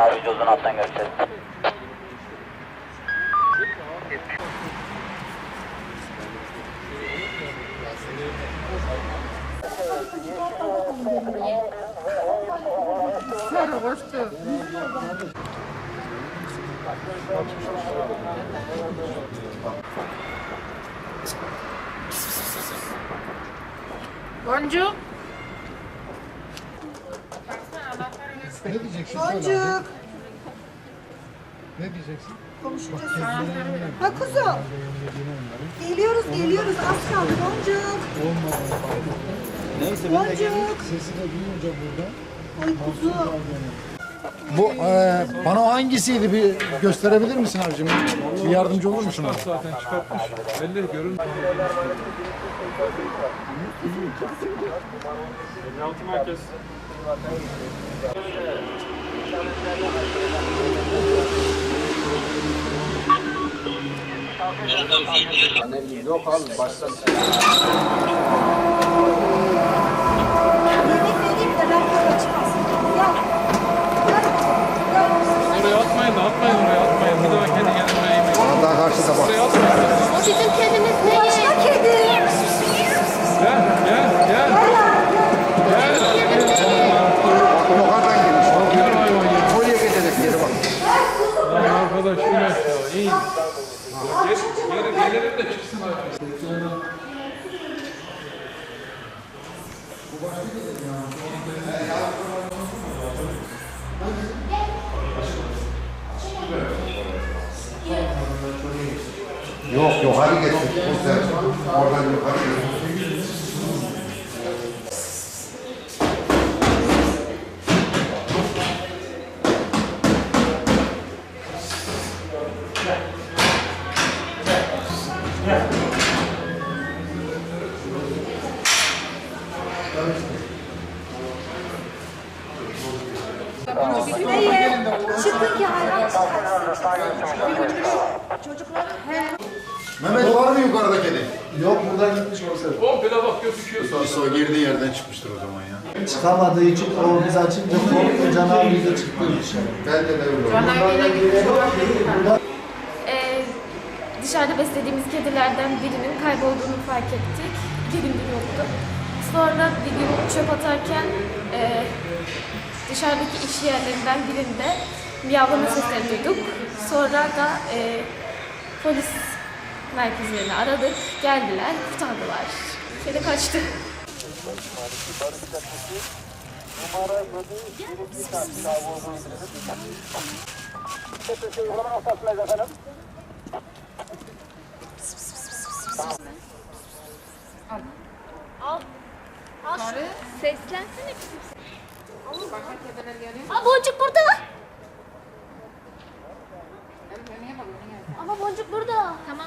Daha videonun alttan göreceğiz. Boncuk. Ne diyeceksin? Boncuk. Ne diyeceksin? Konuşacağız. Ha kuzum. Geliyoruz geliyoruz. Az kaldı Boncuk. Neyse ben de geldim. Boncuk. Sesini duyunca burada. Ay kuzum. Bu e, pano hangisiydi bir gösterebilir misin abicim? Bir yardımcı olur musun? bana? zaten çıkartmış. Belli görün. 56 merkez. Yemek vereyim de belki kaçmaz. Gel. Gel. Gel. Oraya atmayın da atmayın oraya atmayın. Bir daha kendi kendine atmayın. O bizim kedimiz ne? Başka kedi. Gel gel gel. Gel. Ya. Arkadaş in aşağı in. Gel, geri gelirim de çıksın hayvan. Yok yukarı getir. Oradan yukarı getir. Hayır. Çıkın ki hayvan Çocuklar he. Mehmet var mı yukarıda kedi? Yok buradan gitmiş komiserim. Komple bak gözüküyor sağ. İso girdiği yerden çıkmıştır o zaman ya. Çıkamadığı için o biz açınca korktu Can abi de çıktı dışarı. Bence de öyle oldu. Ee, dışarıda beslediğimiz kedilerden birinin kaybolduğunu fark ettik. İki gündür yoktu. Sonra bir gün çöp atarken e, dışarıdaki iş yerlerinden birinde miyavlama sesleri duyduk. Sonra da e, polis merkezlerini aradık. Geldiler, kurtardılar. Kedi kaçtı. Seslensene Aa boncuk burada. Ama boncuk burada. Tamam.